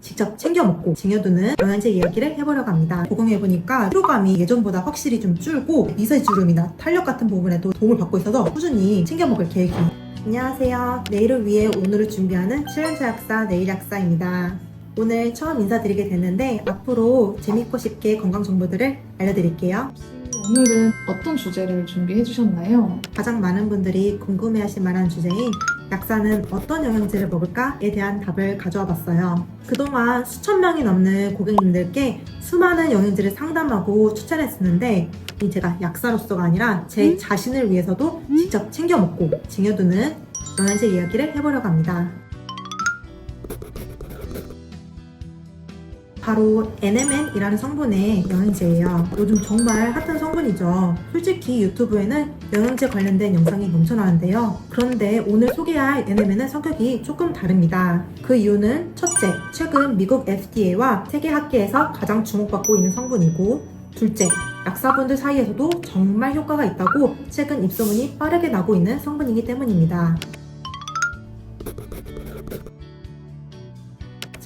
직접 챙겨 먹고 쟁여두는 영양제 이야기를 해보려고 합니다. 복용해보니까 피로감이 예전보다 확실히 좀 줄고 미세주름이나 탄력 같은 부분에도 도움을 받고 있어서 꾸준히 챙겨 먹을 계획이에요. 안녕하세요. 내일을 위해 오늘을 준비하는 실현자 약사 내일 약사입니다. 오늘 처음 인사드리게 됐는데 앞으로 재밌고 쉽게 건강 정보들을 알려드릴게요. 오늘은 어떤 주제를 준비해 주셨나요? 가장 많은 분들이 궁금해하실 만한 주제인 약사는 어떤 영양제를 먹을까에 대한 답을 가져와 봤어요. 그동안 수천 명이 넘는 고객님들께 수많은 영양제를 상담하고 추천했었는데 이 제가 약사로서가 아니라 제 자신을 위해서도 직접 챙겨 먹고 쟁여두는 영양제 이야기를 해보려고 합니다. 바로 NMN이라는 성분의 영양제예요. 요즘 정말 핫한 성분이죠. 솔직히 유튜브에는 영양제 관련된 영상이 넘쳐나는데요. 그런데 오늘 소개할 NMN은 성격이 조금 다릅니다. 그 이유는 첫째, 최근 미국 FDA와 세계 학계에서 가장 주목받고 있는 성분이고 둘째, 약사분들 사이에서도 정말 효과가 있다고 최근 입소문이 빠르게 나고 있는 성분이기 때문입니다.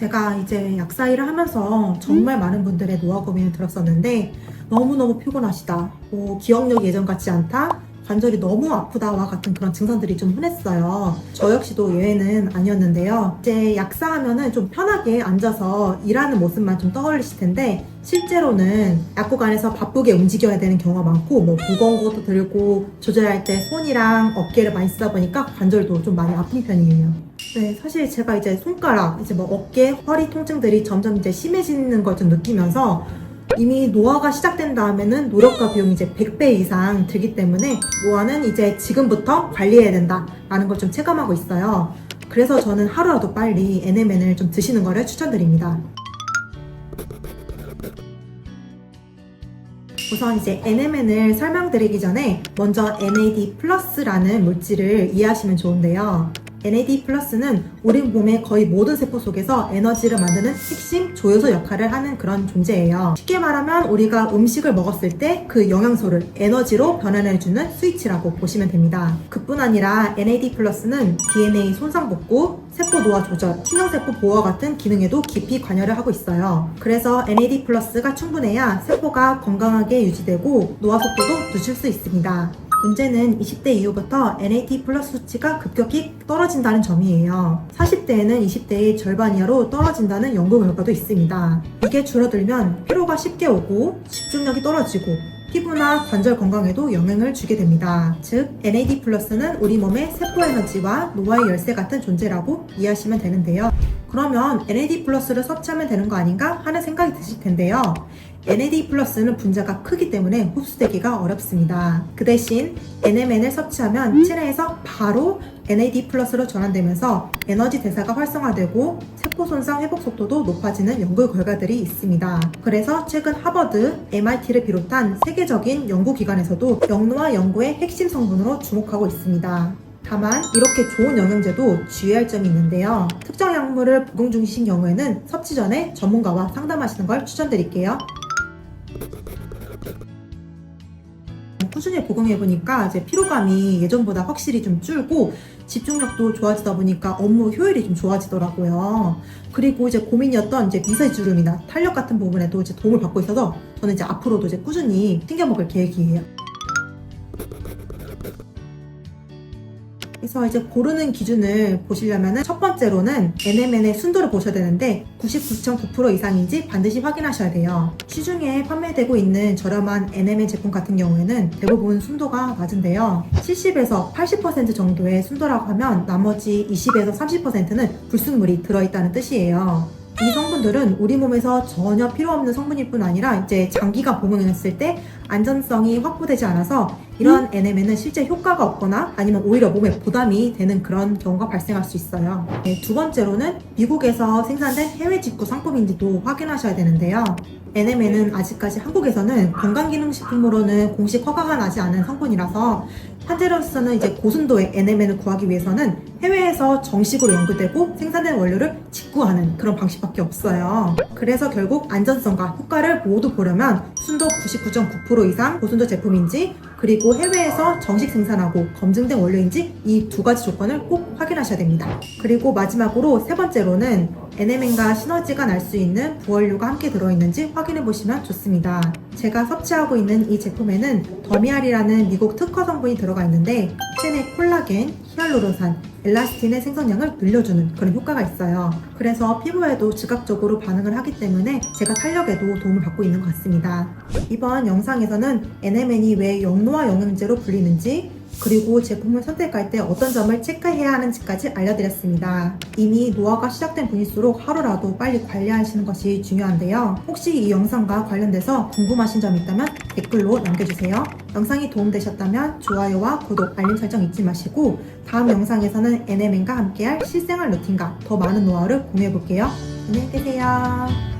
제가 이제 약사 일을 하면서 정말 많은 분들의 노화 고민을 들었었는데 너무너무 피곤하시다. 뭐 기억력이 예전 같지 않다. 관절이 너무 아프다와 같은 그런 증상들이 좀 흔했어요. 저 역시도 예외는 아니었는데요. 이제 약사하면은 좀 편하게 앉아서 일하는 모습만 좀 떠올리실 텐데 실제로는 약국 안에서 바쁘게 움직여야 되는 경우가 많고 뭐 무거운 것도 들고 조절할 때 손이랑 어깨를 많이 쓰다 보니까 관절도 좀 많이 아픈 편이에요. 네, 사실 제가 이제 손가락, 이제 뭐 어깨, 허리 통증들이 점점 이제 심해지는 걸 좀 느끼면서 이미 노화가 시작된 다음에는 노력과 비용이 이제 100배 이상 들기 때문에 노화는 이제 지금부터 관리해야 된다라는 걸 좀 체감하고 있어요. 그래서 저는 하루라도 빨리 NMN을 좀 드시는 거를 추천드립니다. 우선 이제 NMN을 설명드리기 전에 먼저 NAD 플러스라는 물질을 이해하시면 좋은데요. NAD 플러스는 우리 몸의 거의 모든 세포 속에서 에너지를 만드는 핵심 조효소 역할을 하는 그런 존재예요. 쉽게 말하면 우리가 음식을 먹었을 때 그 영양소를 에너지로 변환해주는 스위치라고 보시면 됩니다. 그뿐 아니라 NAD 플러스는 DNA 손상 복구, 세포 노화 조절, 신경세포 보호와 같은 기능에도 깊이 관여를 하고 있어요. 그래서 NAD 플러스가 충분해야 세포가 건강하게 유지되고 노화 속도도 늦출 수 있습니다. 문제는 20대 이후부터 NAD 플러스 수치가 급격히 떨어진다는 점이에요. 40대에는 20대의 절반 이하로 떨어진다는 연구 결과도 있습니다. 이게 줄어들면 피로가 쉽게 오고 집중력이 떨어지고 피부나 관절 건강에도 영향을 주게 됩니다. 즉, NAD 플러스는 우리 몸의 세포 에너지와 노화의 열쇠 같은 존재라고 이해하시면 되는데요. 그러면 NAD 플러스를 섭취하면 되는 거 아닌가 하는 생각이 드실 텐데요. NAD 플러스는 분자가 크기 때문에 흡수되기가 어렵습니다. 그 대신 NMN을 섭취하면 체내에서 바로 NAD 플러스로 전환되면서 에너지 대사가 활성화되고 세포 손상 회복 속도도 높아지는 연구 결과들이 있습니다. 그래서 최근 하버드, MIT를 비롯한 세계적인 연구기관에서도 영노화 연구의 핵심 성분으로 주목하고 있습니다. 다만 이렇게 좋은 영양제도 주의할 점이 있는데요. 특정 약물을 복용 중이신 경우에는 섭취 전에 전문가와 상담하시는 걸 추천드릴게요. 꾸준히 복용해 보니까 이제 피로감이 예전보다 확실히 좀 줄고 집중력도 좋아지다 보니까 업무 효율이 좀 좋아지더라고요. 그리고 이제 고민이었던 이제 미세주름이나 탄력 같은 부분에도 이제 도움을 받고 있어서 저는 이제 앞으로도 이제 꾸준히 챙겨 먹을 계획이에요. 그래서 이제 고르는 기준을 보시려면은 첫 번째로는 NMN의 순도를 보셔야 되는데 99.9% 이상인지 반드시 확인하셔야 돼요. 시중에 판매되고 있는 저렴한 NMN 제품 같은 경우에는 대부분 순도가 낮은데요. 70에서 80% 정도의 순도라고 하면 나머지 20에서 30%는 불순물이 들어있다는 뜻이에요. 이 성분들은 우리 몸에서 전혀 필요 없는 성분일 뿐 아니라 이제 장기간 복용했을 때 안전성이 확보되지 않아서 이런 NMN은 실제 효과가 없거나 아니면 오히려 몸에 부담이 되는 그런 경우가 발생할 수 있어요. 네, 두 번째로는 미국에서 생산된 해외 직구 상품인지도 확인하셔야 되는데요. NMN은 아직까지 한국에서는 건강기능식품으로는 공식 허가가 나지 않은 성분이라서 현재로서는 이제 고순도의 NMN을 구하기 위해서는 해외에서 정식으로 연구되고 생산된 원료를 직구하는 그런 방식밖에 없어요. 그래서 결국 안전성과 효과를 모두 보려면 순도 99.9% 이상 고순도 제품인지 그리고 해외에서 정식 생산하고 검증된 원료인지 이 두 가지 조건을 꼭 확인하셔야 됩니다. 그리고 마지막으로 세 번째로는 NMN과 시너지가 날 수 있는 부원료가 함께 들어있는지 확인해 보시면 좋습니다. 제가 섭취하고 있는 이 제품에는 더미알이라는 미국 특허 성분이 들어가 있는데 체내 콜라겐, 히알루론산, 엘라스틴의 생성량을 늘려주는 그런 효과가 있어요. 그래서 피부에도 즉각적으로 반응을 하기 때문에 제가 탄력에도 도움을 받고 있는 것 같습니다. 이번 영상에서는 NMN이 왜 영노화 영양제로 불리는지 그리고 제품을 선택할 때 어떤 점을 체크해야 하는지까지 알려드렸습니다. 이미 노화가 시작된 분일수록 하루라도 빨리 관리하시는 것이 중요한데요. 혹시 이 영상과 관련돼서 궁금하신 점 있다면 댓글로 남겨주세요. 영상이 도움되셨다면 좋아요와 구독, 알림 설정 잊지 마시고 다음 영상에서는 NMN과 함께할 실생활 루틴과 더 많은 노하우를 공유해볼게요. 안녕히 계세요.